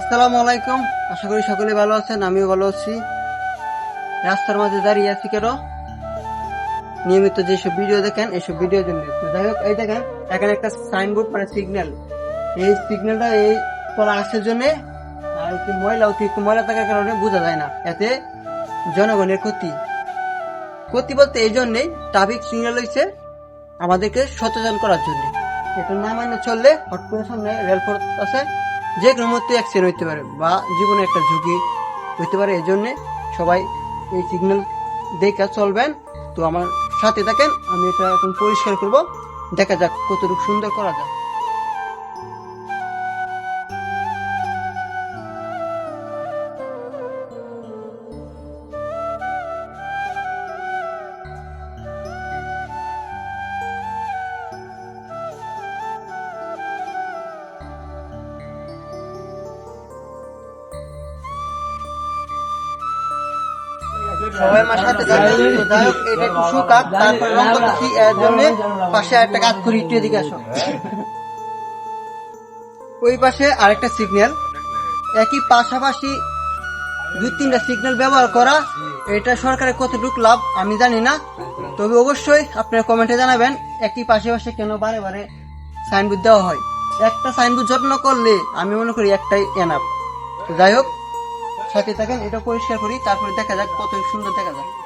আসসালামু আলাইকুম। আশা করি সকলে ভালো আছেন, আমিও ভালো আছি। রাস্তার মাঝে দাঁড়িয়ে আছি কেন? নিয়মিত যেসব ভিডিও দেখেন এইসব ভিডিওর জন্য যাই হোক, এই দেখেন, এখানে একটা সাইনবোর্ড মানে সিগন্যাল এই সিগন্যালটা এই করা আসার জন্য, আর ময়লা, অতিরিক্ত ময়লা থাকার কারণে বোঝা যায় না। এতে জনগণের ক্ষতি। ক্ষতি বলতে এই জন্যেই ট্রাফিক সিগন্যাল হয়েছে আমাদেরকে সচেতন করার জন্য। এটা না মানে চললে, হট করে সামনে রেলপথ আছে যে কোনো মুহূর্তে অ্যাক্সিডেন্ট হইতে পারে বা জীবনে একটা ঝুঁকি হইতে পারে এই জন্যে সবাই এই সিগন্যাল দেখা চলবেন। তো আমার সাথে থাকেন, আমি এটা এখন পরিষ্কার করব। দেখা যাক কতটুকু সুন্দর করা যায়। সবাই তো যাই হোক, এটা একটু পাশে করি, একটু এদিকে আসো। ওই পাশে আরেকটা সিগন্যাল একই পাশাপাশি দুই তিনটা সিগন্যাল ব্যবহার করা, এটা সরকারের কতটুকু লাভ, আমি জানি না। তবে অবশ্যই আপনারা কমেন্টে জানাবেন, একই পাশে পাশে কেন বারে বারে সাইনবোর্ড দেওয়া হয়। একটা সাইনবোর্ড যত্ন করলে, আমি মনে করি একটাই এনাফ যাই হোক সাথে থাকেন এটা পরিষ্কার করি তারপরে দেখা যাক কত সুন্দর দেখা যায়।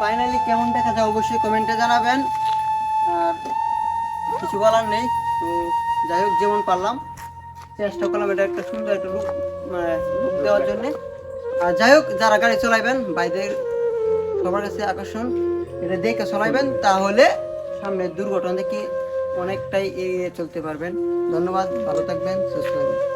ফাইনালি কেমন দেখা যায় অবশ্যই কমেন্টে জানাবেন। আর কিছু বলার নেই, তো যাই হোক, যেমন পারলাম। চেষ্টা করলাম এটা একটা সুন্দর একটা লুক মানে লুক দেওয়ার জন্যে। আর যাই হোক, যারা গাড়ি চলাইবেন, বাইদের সবার কাছে আকর্ষণ, এটা দেখে চলাইবেন, তাহলে সামনে দুর্ঘটনা থেকে অনেকটাই এড়িয়ে চলতে পারবেন। ধন্যবাদ, ভালো থাকবেন, সুস্থ থাকবেন।